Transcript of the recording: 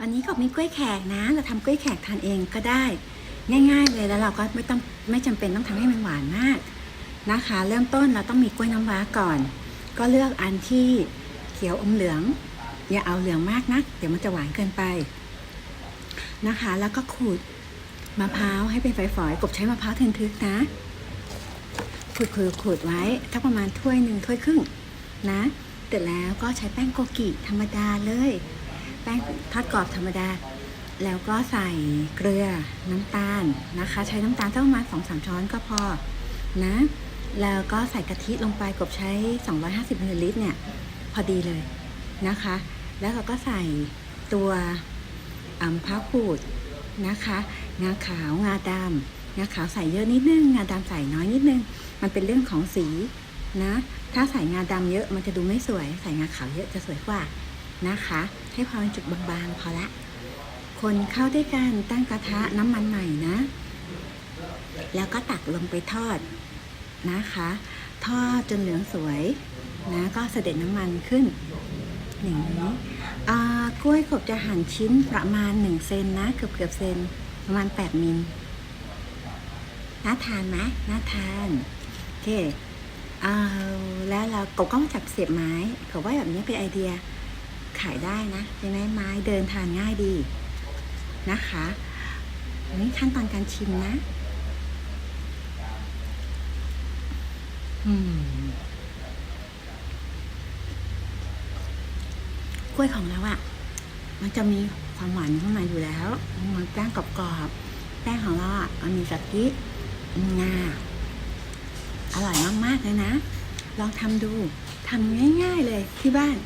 วันนี้ก็มีกล้วยแขกนะ เราทำกล้วยแขกทานเองก็ได้ ง่าย ๆ เลยแล้วเราก็ไม่ต้องไม่จำเป็นต้องทำให้มันหวานมากนะคะ เริ่มต้นเราต้องมีกล้วยน้ำว้าก่อน ก็เลือกอันที่เขียวอมเหลือง อย่าเอาเหลืองมากนะเดี๋ยวมันจะหวานเกินไปนะคะ แล้วก็ขูดมะพร้าวให้เป็นฝอยๆกบใช้มะพร้าวทึนทึกนะขูดขูดขูดไว้ถ้าประมาณถ้วยหนึ่งถ้วยครึ่งนะเสร็จแล้วก็ใช้แป้งโกกิธรรมดาเลย แป้งทอดกรอบธรรมดา แล้วก็ใส่เกลือน้ำตาลนะคะ ใช้น้ำตาลสักประมาสองสามช้อนก็พอนะ แล้วก็ใส่กะทิลงไปกบใช้ 250มิลลิลิตรเนี่ย พอดีเลยนะคะ แล้วเราก็ใส่ตัวอ่ำพร้าขูดนะคะ งาขาวงาดำงาขาวใส่เยอะนิดนึง งาดำใส่น้อยนิดนึง มันเป็นเรื่องของสีนะ ถ้าใส่งาดำเยอะมันจะดูไม่สวย ใส่งาขาวเยอะจะสวยกว่า นะคะ ให้พอเป็นจุดบางๆพอละ คนเข้าด้วยกันตั้งกระทะน้ำมันใหม่นะ แล้วก็ตักลงไปทอดนะคะ ทอดจนเหลืองสวยนะก็เสด็จน้ำมันขึ้นอย่างนี้กล้วยขบจะหั่นชิ้นประมาณ 1 เซนนะ เกือบเกือบเซนประมาณ 8 มิลน่าทานไหมน่าทานโอเคเอาแล้วเรากบก็มาจับเสียบไม้กบว่าแบบนี้เป็นไอเดีย ขายได้นะใช่ไหมไม้เดินทานง่ายดีนะคะนนี้ขั้นตอนการชิมนะอืมกล้วยของเราอะ่ะ มันจะมีความหวานข้างในอยู่แล้ว มันแป้งกรอบๆ แป้งของเราอะ่ะ มันมีกะทิงาอร่อยมากๆเลยนะ ลองทำดูทำง่ายๆเลยที่บ้าน